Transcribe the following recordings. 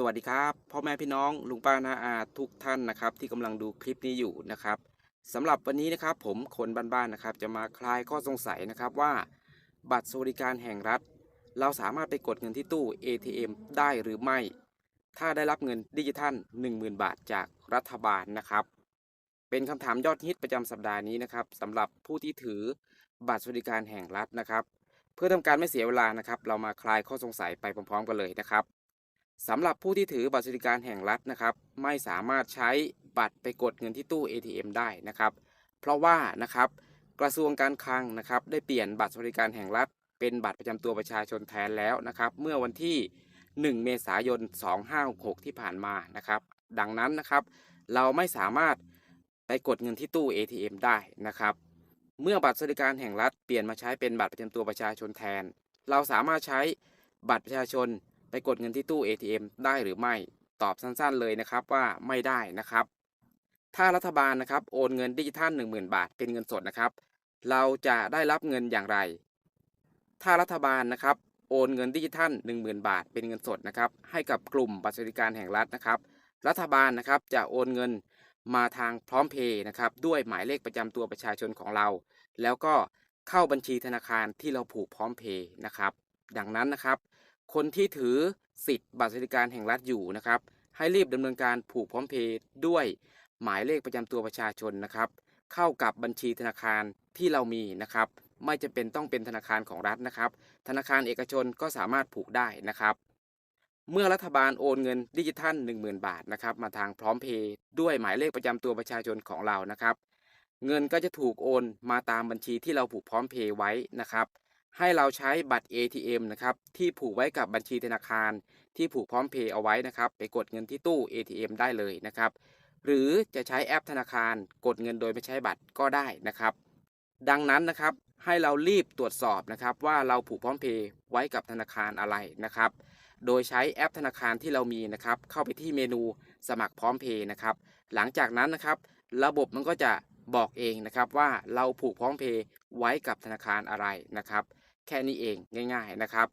สวัสดีครับพ่อแม่พี่น้องลุงป้าน้าอาทุกท่านนะครับ ที่กำลังดูคลิปนี้อยู่นะครับสำหรับวันนี้นะครับผมคนบ้านๆนะครับ จะมาคลายข้อสงสัยนะครับว่า บัตรสวัสดิการแห่งรัฐ เราสามารถไปกดเงินที่ตู้ ATM ได้หรือไม่ ถ้าได้รับเงินดิจิทัล 10,000 บาทจากรัฐบาลนะครับ เป็นคำถามยอดฮิตประจำสัปดาห์นี้นะครับสำหรับผู้ที่ถือบัตรสวัสดิการแห่งรัฐนะครับ เพื่อทำการไม่เสียเวลานะครับ เรามาคลายข้อสงสัยไปพร้อมๆ กันเลยนะครับ สำหรับผู้ที่ถือบัตรสวัสดิการแห่งรัฐนะครับ ไม่สามารถใช้บัตรไปกดเงินที่ตู้ ATM ได้นะครับ เพราะว่านะครับกระทรวงการคลังนะครับ ได้เปลี่ยนบัตรสวัสดิการแห่งรัฐ เป็นบัตรประจำตัวประชาชนแทนแล้วนะครับ เมื่อวันที่ 1 เมษายน 2566 ที่ผ่านมานะครับ ดังนั้นนะครับ เราไม่สามารถไปกดเงินที่ตู้ ATM ได้นะครับ เมื่อบัตรสวัสดิการแห่งรัฐเปลี่ยนมาใช้เป็นบัตรประจำตัวประชาชนแทน เราสามารถใช้บัตรประชาชน ไปกดเงินที่ตู้ ATM ได้หรือไม่ ตอบสั้นๆเลยนะครับว่าไม่ได้นะครับ ถ้ารัฐบาลนะครับโอนเงินดิจิทัล 10,000 บาทเป็นเงินสดนะครับ เราจะได้รับเงินอย่างไร ถ้ารัฐบาลนะครับโอนเงินดิจิทัล 10,000 บาท เป็นเงินสดนะครับ ให้กับกลุ่มบัตรสวัสดิการแห่งรัฐนะครับ รัฐบาลนะครับจะโอนเงินมาทางพร้อมเพย์นะครับด้วยหมายเลขประจำตัวประชาชนของเรา แล้วก็เข้าบัญชีธนาคารที่เราผูกพร้อมเพย์นะครับ ดังนั้นนะครับ คนที่ถือสิทธิ์บัตรสวัสดิการแห่งรัฐอยู่นะครับ ให้รีบดำเนินการผูกพร้อมเพย์ด้วยหมายเลขประจำตัวประชาชนนะครับ เข้ากับบัญชีธนาคารที่เรามีนะครับ ไม่จะเป็นต้องเป็นธนาคารของรัฐนะครับ ธนาคารเอกชนก็สามารถผูกได้นะครับ เมื่อรัฐบาลโอนเงินดิจิทัล 10,000 บาทนะครับ มาทางพร้อมเพย์ด้วยหมายเลขประจำตัวประชาชนของเรานะครับ เงินก็จะถูกโอนมาตามบัญชีที่เราผูกพร้อมเพย์ไว้นะครับ ให้เราใช้บัตร ATM นะครับที่ผูกไว้กับบัญชีธนาคาร ที่ผูกพร้อมเพย์เอาไว้นะครับไปกดเงินที่ตู้ ATM ได้เลยนะครับหรือจะใช้แอปธนาคารกดเงินโดยไม่ใช้บัตรก็ได้นะครับ ดังนั้นนะครับให้เรารีบตรวจสอบนะครับว่าเราผูกพร้อมเพย์ไว้กับธนาคารอะไรนะครับ โดยใช้แอปธนาคารที่เรามีนะครับ เข้าไปที่เมนูสมัครพร้อมเพย์นะครับ หลังจากนั้นนะครับ ระบบมันก็จะ บอกเองนะครับว่าเราผูกพร้อมเพย์ไว้กับธนาคารอะไรนะครับ แค่นี้เองง่าย ๆนะครับ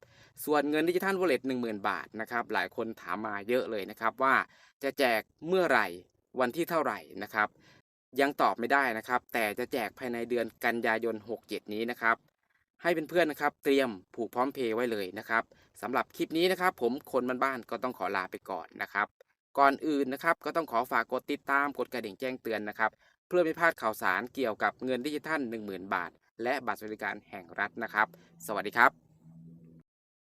ส่วนเงินดิจิทัลวอลเล็ต10,000บาทนะครับ หลายคนถามมาเยอะเลยนะครับว่าจะแจกเมื่อไหร่วันที่เท่าไหร่นะครับ ยังตอบไม่ได้นะครับ แต่จะแจกภายในเดือนกันยายน 67 นี้นะครับให้เพื่อนๆนะครับ เตรียมผูกพร้อมเพย์ไว้เลยนะครับสำหรับคลิปนี้นะครับ ผมคนบ้านๆก็ต้องขอลาไปก่อนนะครับ ก่อนอื่นนะครับ ก็ต้องขอฝากกดติดตามกดกระดิ่งแจ้งเตือนนะครับ เพื่อไม่พลาดข่าวสารเกี่ยวกับเงินดิจิทัล 10,000 บาท และบัตรสวัสดิการแห่งรัฐนะครับ สวัสดีครับ